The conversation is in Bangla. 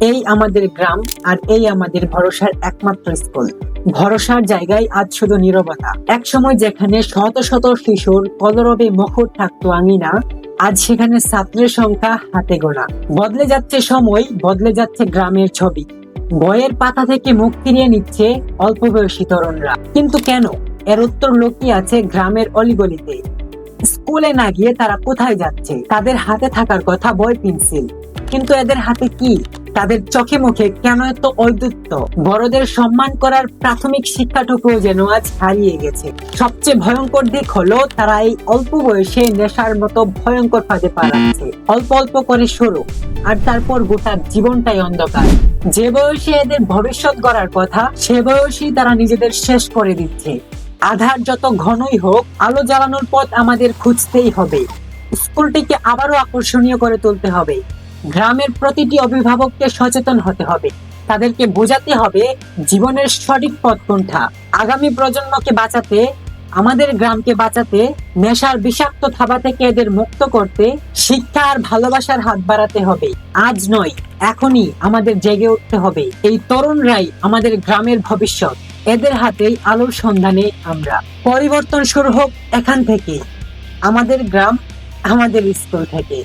এই আমাদের গ্রাম আর এই আমাদের ভরসার একমাত্র স্কুল। ভরসার জায়গায় আজ শুধু নীরবতা। একসময় যেখানে শত শত শিশুর কলরবে মুখর থাকতো আঙিনা, আজ সেখানে ছাত্রের সংখ্যা হাতে গোনা। বদলে যাচ্ছে সময়, বদলে যাচ্ছে গ্রামের ছবি। বইয়ের পাতা থেকে মুখ ফিরিয়ে নিচ্ছে অল্প বয়সী তরুণরা। কিন্তু কেন? এর উত্তর লুকিয়ে আছে গ্রামের অলিগলিতে। স্কুলে না গিয়ে তারা কোথায় যাচ্ছে? তাদের হাতে থাকার কথা বই, পেন্সিল। কিন্তু এদের হাতে কি? তাদের চোখে মুখে কেন এত ঔদ্ধত্য বড়দের সম্মান করার প্রাথমিক শিক্ষাটুকুও যেন আজ হারিয়ে গেছে। সবচেয়ে ভয়ঙ্কর দিক হলো তারা এই অল্প বয়সে নেশার মতো ভয়ঙ্কর ফাঁদে পা রাখছে। অল্প অল্প করে শুরু আর তারপর গোটা জীবনটাই অন্ধকার। যে বয়সে এদের ভবিষ্যৎ গড়ার কথা, সে বয়সেই তারা নিজেদের শেষ করে দিচ্ছে। আধার যত ঘনই হোক, আলো জ্বালানোর পথ আমাদের খুঁজতেই হবে। স্কুলটিকে আবারও আকর্ষণীয় করে তুলতে হবে। গ্রামের প্রতিটি অভিভাবককে সচেতন হতে হবে। তাদেরকে বোঝাতে হবে জীবনের সঠিক পথ কোনটা। আগামী প্রজন্মকে বাঁচাতে, আমাদের গ্রামকে বাঁচাতে, নেশার বিষাক্ত থাবা থেকে এদের মুক্ত করতে শিক্ষা আর ভালোবাসার হাত বাড়াতে হবে। আজ নয়, এখনই আমাদের জেগে উঠতে হবে। এই তরুণরাই আমাদের গ্রামের ভবিষ্যৎ। এদের হাতেই আলোর সন্ধানে আমরা। পরিবর্তন শুরু হোক এখান থেকে। আমাদের গ্রাম, আমাদের স্কুল থেকে।